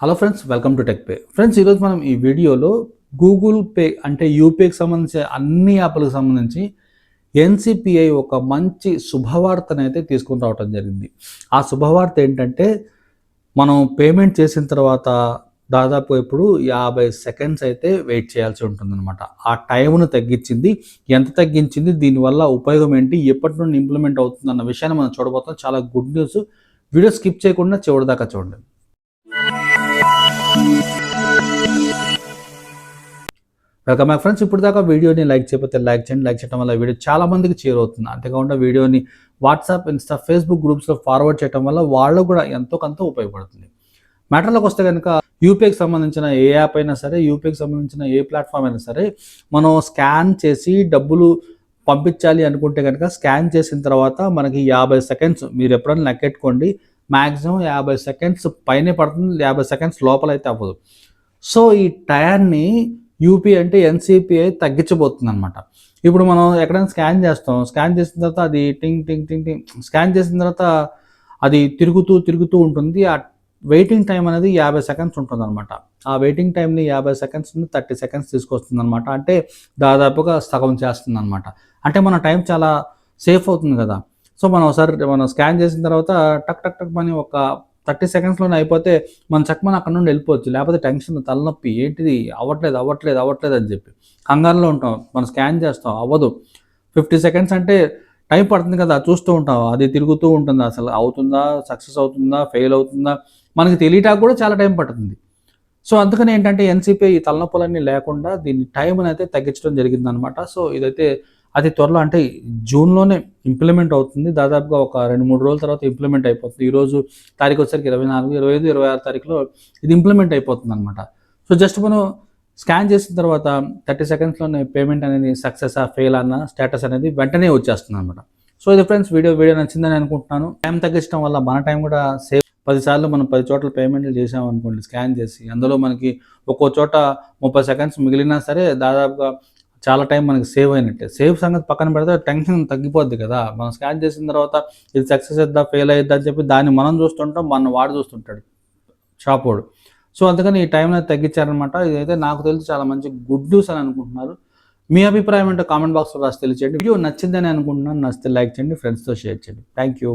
Hello friends welcome to tech pay friends ఈరోజు మనం ఈ వీడియోలో గూగుల్ పే అంటే యూపీకి సంబంధించి అన్ని యాప్లకు సంబంధించి ఎన్సిపిఐ ఒక మంచి శుభవార్తను అయితే తీసుకుని రావడం జరిగింది. ఆ శుభవార్త ఏంటంటే మనం పేమెంట్ చేసిన తర్వాత దాదాపు ఇప్పుడు యాభై సెకండ్స్ అయితే వెయిట్ చేయాల్సి ఉంటుందన్నమాట. ఆ టైంను తగ్గించింది. ఎంత తగ్గించింది? దీనివల్ల ఉపయోగం ఏంటి? ఎప్పటి నుండి ఇంప్లిమెంట్ అవుతుంది అన్న విషయాన్ని మనం చూడబోతాం చాలా గుడ్ న్యూస్ వీడియో స్కిప్ చేయకుండా చివరిదాకా చూడండి. వెల్కమ్ బ్యాక్ ఫ్రెండ్స్ ఇప్పుడు దాకా వీడియోని లైక్ చేయకపోతే లైక్ చేయండి. లైక్ చేయడం వల్ల వీడియో చాలా మందికి చేరవుతుంది అంతేకాకుండా వీడియోని వాట్సాప్ ఇన్స్టా ఫేస్బుక్ గ్రూప్స్లో ఫార్వర్డ్ చేయడం వల్ల వాళ్ళకు కూడా ఎంతో కొంత ఉపయోగపడుతుంది. మ్యాటర్లోకి వస్తే కనుక యూపీఐకి సంబంధించిన ఏ యాప్ అయినా సరే యూపీఐకి సంబంధించిన ఏ ప్లాట్ఫామ్ అయినా సరే మనం స్కాన్ చేసి డబ్బులు పంపించాలి అనుకుంటే కనుక స్కాన్ చేసిన తర్వాత మనకి యాభై సెకండ్స్ మీరు ఎప్పుడైనా లెక్కెట్టుకోండి. మ్యాక్సిమం యాభై సెకండ్స్ పైనే పడుతుంది. యాభై సెకండ్స్ లోపల అయితే అవ్వదు. సో ఈ టయాన్ని యూపీ అంటే ఎన్సిపిఐ తగ్గించబోతుంది అనమాట ఇప్పుడు మనం ఎక్కడైనా స్కాన్ చేస్తాం. స్కాన్ చేసిన తర్వాత అది టింగ్ టింగ్ టింగ్ టింగ్. స్కాన్ చేసిన తర్వాత అది తిరుగుతూ తిరుగుతూ ఉంటుంది. ఆ వెయిటింగ్ టైం అనేది యాభై సెకండ్స్ ఉంటుంది అనమాట ఆ వెయిటింగ్ టైంని యాభై సెకండ్స్ నుండి థర్టీ సెకండ్స్ తీసుకొస్తుంది అనమాట అంటే దాదాపుగా సగం చేస్తుంది అనమాట అంటే మన టైం చాలా సేఫ్ అవుతుంది కదా. సో మనం ఒకసారి మనం స్కాన్ చేసిన తర్వాత టక్ టక్ టక్ అని ఒక థర్టీ సెకండ్స్లోనే అయిపోతే మన చక్కమని అక్కడ నుండి వెళ్ళిపోవచ్చు. లేకపోతే టెన్షన్ తలనొప్పి ఏంటిది? అవ్వట్లేదు అవ్వట్లేదు అవ్వట్లేదు అని చెప్పి. కంగారులో ఉంటాం. మనం స్కాన్ చేస్తాం. అవ్వదు. ఫిఫ్టీ సెకండ్స్ అంటే టైం పడుతుంది కదా చూస్తూ ఉంటాం. అది తిరుగుతూ ఉంటుంది అసలు. అవుతుందా? సక్సెస్ అవుతుందా? ఫెయిల్ అవుతుందా? మనకి తెలియటానికి కూడా చాలా టైం పడుతుంది. సో అందుకని ఏంటంటే ఎన్సీపీ ఈ తలనొప్పులన్నీ లేకుండా దీన్ని టైం అయితే తగ్గించడం జరిగిందనమాట సో ఇదైతే అది త్వరలో అంటే జూన్లోనే ఇంప్లిమెంట్ అవుతుంది. దాదాపుగా ఒక రెండు మూడు రోజుల తర్వాత ఇంప్లిమెంట్ అయిపోతుంది. ఈరోజు తారీఖు వచ్చరికి ఇరవై నాలుగు ఇరవై ఐదు ఇరవై ఆరు తారీఖులో ఇది ఇంప్లిమెంట్ అయిపోతుంది అనమాట సో జస్ట్ మనం స్కాన్ చేసిన తర్వాత థర్టీ సెకండ్స్లోనే పేమెంట్ అనేది సక్సెస్ ఆ ఫెయిల్ అన్న స్టేటస్ అనేది వెంటనే వచ్చేస్తుంది అనమాట సో ఇది ఫ్రెండ్స్ వీడియో వీడియో నచ్చిందని అనుకుంటున్నాను. టైం తగ్గించడం వల్ల మన టైం కూడా సేవ్ పదిసార్లు మనం పది చోట్ల పేమెంట్లు చేసాం అనుకోండి స్కాన్ చేసి అందులో మనకి ఒక్కో చోట ముప్పై సెకండ్స్ మిగిలినా సరే దాదాపుగా చాలా టైం మనకి సేవ్ అయినట్టే. సేవ్ సంగతి పక్కన పెడితే టెన్షన్ తగ్గిపోద్ది కదా. మనం స్కాన్ చేసిన తర్వాత ఇది సక్సెస్ అవుద్దా ఫెయిల్ అయిద్దా అని చెప్పి దాన్ని మనం చూస్తుంటాం మన వాడు చూస్తుంటాడు షాప్ వాడు. సో అందుకని ఈ టైం తగ్గించారనమాట. ఇదైతే నాకు తెలిసి చాలా మంచి గుడ్ న్యూస్ అని అనుకుంటున్నారు. మీ అభిప్రాయం అంటే కామెంట్ బాక్స్లో రాసి తెలియచేయండి. వీడియో నచ్చిందని అనుకుంటున్నాను. నచ్చితే లైక్ చేయండి ఫ్రెండ్స్తో షేర్ చేయండి. Thank you